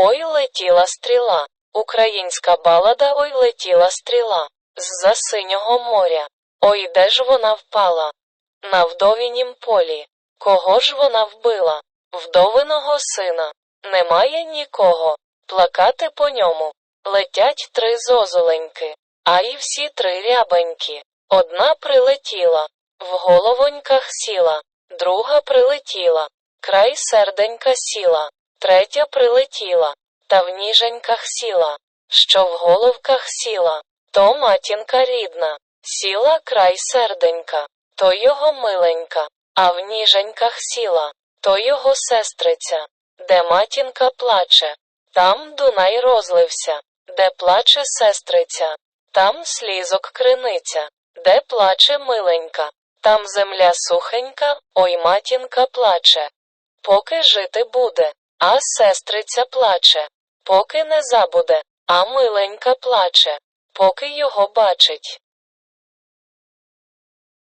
Ой летіла стріла. Українська балада Ой летіла стріла. З-за синього моря. Ой де ж вона впала? На вдовінім полі. Кого ж вона вбила? Вдовиного сина. Немає нікого. Плакати по ньому. Летять три зозуленьки, а і всі три рябенькі. Одна прилетіла, в головоньках сіла, друга прилетіла, край серденька сіла, третя прилетіла, та в ніженьках сіла, що в головках сіла, то матінка рідна, сіла край серденька, то його миленька, а в ніженьках сіла, то його сестриця, де матінка плаче, там Дунай розлився, де плаче сестриця, там слізок криниця, де плаче миленька, там земля сухенька, ой матінка плаче. Поки жити буде, а сестриця плаче, поки не забуде, а миленька плаче, поки його бачить,